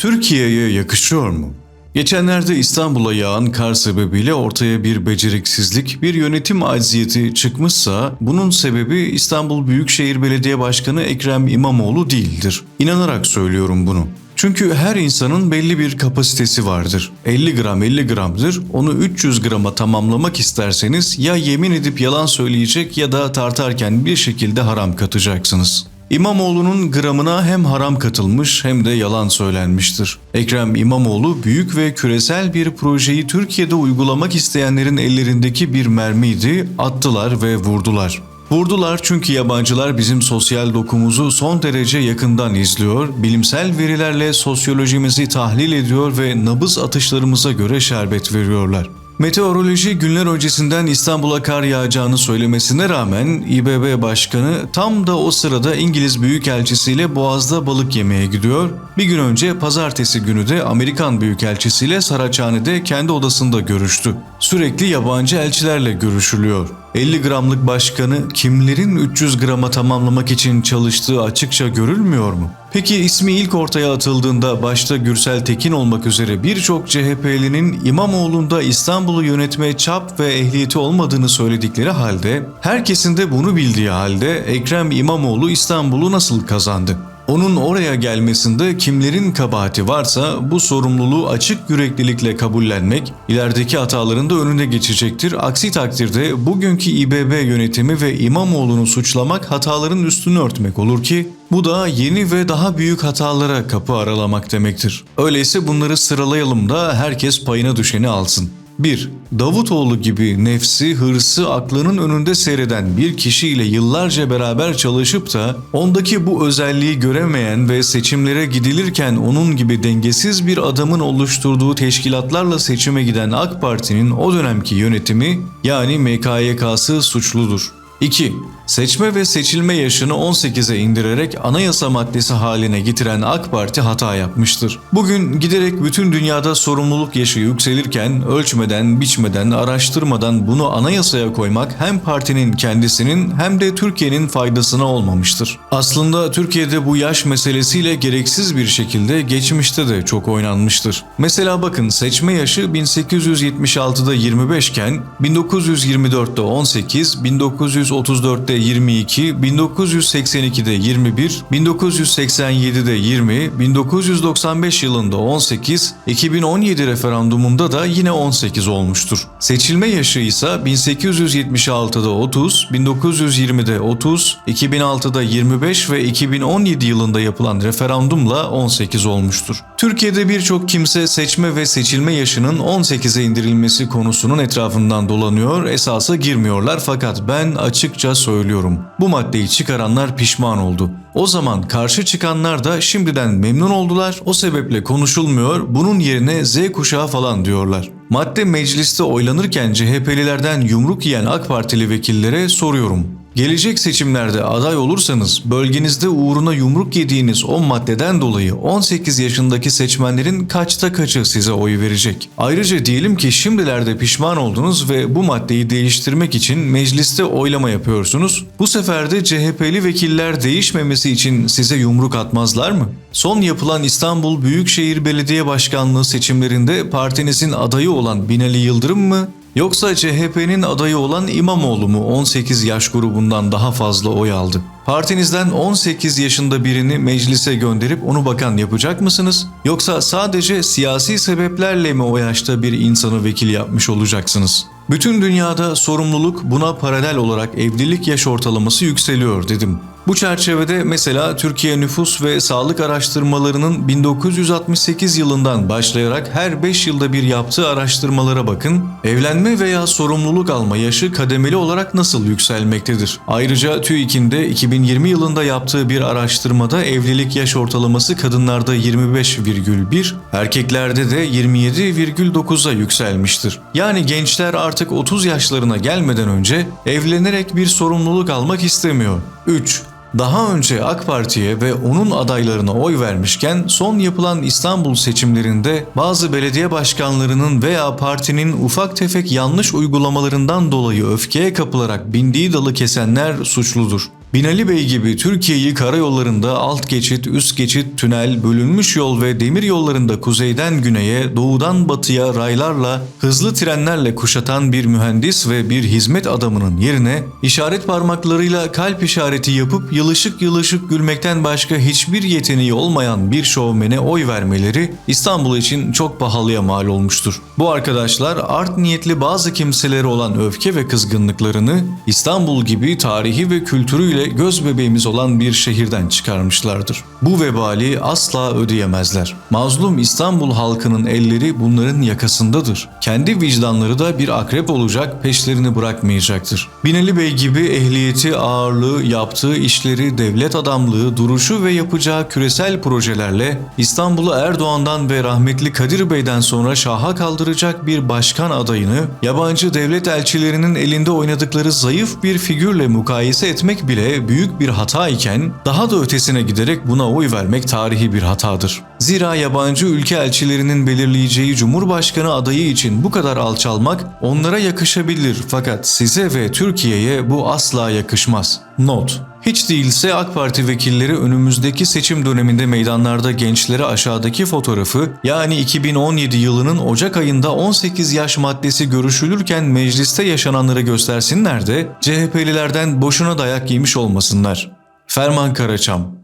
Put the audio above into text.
Türkiye'ye yakışıyor mu? Geçenlerde İstanbul'a yağan kar sebebiyle ortaya bir beceriksizlik, bir yönetim acziyeti çıkmışsa bunun sebebi İstanbul Büyükşehir Belediye Başkanı Ekrem İmamoğlu değildir. İnanarak söylüyorum bunu. Çünkü her insanın belli bir kapasitesi vardır. 50 gram 50 gramdır. Onu 300 grama tamamlamak isterseniz ya yemin edip yalan söyleyecek ya da tartarken bir şekilde haram katacaksınız. İmamoğlu'nun gramına hem haram katılmış hem de yalan söylenmiştir. Ekrem İmamoğlu büyük ve küresel bir projeyi Türkiye'de uygulamak isteyenlerin ellerindeki bir mermiydi, attılar ve vurdular. Vurdular çünkü yabancılar bizim sosyal dokumuzu son derece yakından izliyor, bilimsel verilerle sosyolojimizi tahlil ediyor ve nabız atışlarımıza göre şerbet veriyorlar. Meteoroloji günler öncesinden İstanbul'a kar yağacağını söylemesine rağmen İBB Başkanı tam da o sırada İngiliz Büyükelçisiyle Boğaz'da balık yemeye gidiyor. Bir gün önce pazartesi günü de Amerikan Büyükelçisiyle Saraçhane'de kendi odasında görüştü. Sürekli yabancı elçilerle görüşülüyor. 50 gramlık başkanı kimlerin 300 grama tamamlamak için çalıştığı açıkça görülmüyor mu? Peki ismi ilk ortaya atıldığında başta Gürsel Tekin olmak üzere birçok CHP'linin İmamoğlu'nda İstanbul'u yönetmeye çap ve ehliyeti olmadığını söyledikleri halde, herkesin de bunu bildiği halde Ekrem İmamoğlu İstanbul'u nasıl kazandı? Onun oraya gelmesinde kimlerin kabahati varsa bu sorumluluğu açık yüreklilikle kabullenmek ilerideki hataların da önüne geçecektir. Aksi takdirde bugünkü İBB yönetimi ve İmamoğlu'nu suçlamak hataların üstünü örtmek olur ki bu da yeni ve daha büyük hatalara kapı aralamak demektir. Öyleyse bunları sıralayalım da herkes payına düşeni alsın. 1. Davutoğlu gibi nefsi, hırsı aklının önünde seyreden bir kişiyle yıllarca beraber çalışıp da ondaki bu özelliği göremeyen ve seçimlere gidilirken onun gibi dengesiz bir adamın oluşturduğu teşkilatlarla seçime giden AK Parti'nin o dönemki yönetimi yani MKYK'sı suçludur. 2. Seçme ve seçilme yaşını 18'e indirerek anayasa maddesi haline getiren AK Parti hata yapmıştır. Bugün giderek bütün dünyada sorumluluk yaşı yükselirken ölçmeden, biçmeden, araştırmadan bunu anayasaya koymak hem partinin kendisinin hem de Türkiye'nin faydasına olmamıştır. Aslında Türkiye'de bu yaş meselesiyle gereksiz bir şekilde geçmişte de çok oynanmıştır. Mesela bakın seçme yaşı 1876'da 25 iken 1924'te 18, 1934'te 22, 1982'de 21, 1987'de 20, 1995 yılında 18, 2017 referandumunda da yine 18 olmuştur. Seçilme yaşı ise 1876'da 30, 1920'de 30, 2006'da 25 ve 2017 yılında yapılan referandumla 18 olmuştur. Türkiye'de birçok kimse seçme ve seçilme yaşının 18'e indirilmesi konusunun etrafından dolanıyor, esasa girmiyorlar fakat ben açıkça söylüyorum. Bu maddeyi çıkaranlar pişman oldu. O zaman karşı çıkanlar da şimdiden memnun oldular. O sebeple konuşulmuyor. Bunun yerine Z kuşağı falan diyorlar. Madde mecliste oylanırken CHP'lilerden yumruk yiyen AK Partili vekillere soruyorum. Gelecek seçimlerde aday olursanız bölgenizde uğruna yumruk yediğiniz o maddeden dolayı 18 yaşındaki seçmenlerin kaçta kaçı size oy verecek? Ayrıca diyelim ki şimdilerde pişman oldunuz ve bu maddeyi değiştirmek için mecliste oylama yapıyorsunuz. Bu sefer de CHP'li vekiller değişmemesi için size yumruk atmazlar mı? Son yapılan İstanbul Büyükşehir Belediye Başkanlığı seçimlerinde partinizin adayı olan Binali Yıldırım mı Yoksa CHP'nin adayı olan İmamoğlu mu 18 yaş grubundan daha fazla oy aldı? Partinizden 18 yaşında birini meclise gönderip onu bakan yapacak mısınız? Yoksa sadece siyasi sebeplerle mi o yaşta bir insanı vekil yapmış olacaksınız? Bütün dünyada sorumluluk buna paralel olarak evlilik yaş ortalaması yükseliyor dedim. Bu çerçevede mesela Türkiye Nüfus ve Sağlık Araştırmalarının 1968 yılından başlayarak her 5 yılda bir yaptığı araştırmalara bakın. Evlenme veya sorumluluk alma yaşı kademeli olarak nasıl yükselmektedir? Ayrıca TÜİK'in de 2020 yılında yaptığı bir araştırmada evlilik yaş ortalaması kadınlarda 25,1, erkeklerde de 27,9'a yükselmiştir. Yani gençler artık 30 yaşlarına gelmeden önce evlenerek bir sorumluluk almak istemiyor. 3. Daha önce AK Parti'ye ve onun adaylarına oy vermişken son yapılan İstanbul seçimlerinde bazı belediye başkanlarının veya partinin ufak tefek yanlış uygulamalarından dolayı öfkeye kapılarak bindiği dalı kesenler suçludur. Binali Bey gibi Türkiye'yi karayollarında alt geçit, üst geçit, tünel, bölünmüş yol ve demir yollarında kuzeyden güneye, doğudan batıya raylarla, hızlı trenlerle kuşatan bir mühendis ve bir hizmet adamının yerine işaret parmaklarıyla kalp işareti yapıp yılışık yılışık gülmekten başka hiçbir yeteneği olmayan bir şovmene oy vermeleri İstanbul için çok pahalıya mal olmuştur. Bu arkadaşlar art niyetli bazı kimselere olan öfke ve kızgınlıklarını İstanbul gibi tarihi ve kültürüyle göz bebeğimiz olan bir şehirden çıkarmışlardır. Bu vebali asla ödeyemezler. Mazlum İstanbul halkının elleri bunların yakasındadır. Kendi vicdanları da bir akrep olacak peşlerini bırakmayacaktır. Binali Bey gibi ehliyeti, ağırlığı, yaptığı işleri, devlet adamlığı, duruşu ve yapacağı küresel projelerle İstanbul'u Erdoğan'dan ve rahmetli Kadir Bey'den sonra şaha kaldıracak bir başkan adayını yabancı devlet elçilerinin elinde oynadıkları zayıf bir figürle mukayese etmek büyük bir hata iken daha da ötesine giderek buna oy vermek tarihi bir hatadır. Zira yabancı ülke elçilerinin belirleyeceği Cumhurbaşkanı adayı için bu kadar alçalmak onlara yakışabilir fakat size ve Türkiye'ye bu asla yakışmaz. Not hiç değilse AK Parti vekilleri önümüzdeki seçim döneminde meydanlarda gençlere aşağıdaki fotoğrafı yani 2017 yılının Ocak ayında 18 yaş maddesi görüşülürken mecliste yaşananları göstersinler de CHP'lilerden boşuna dayak yemiş olmasınlar. Ferman Karaçam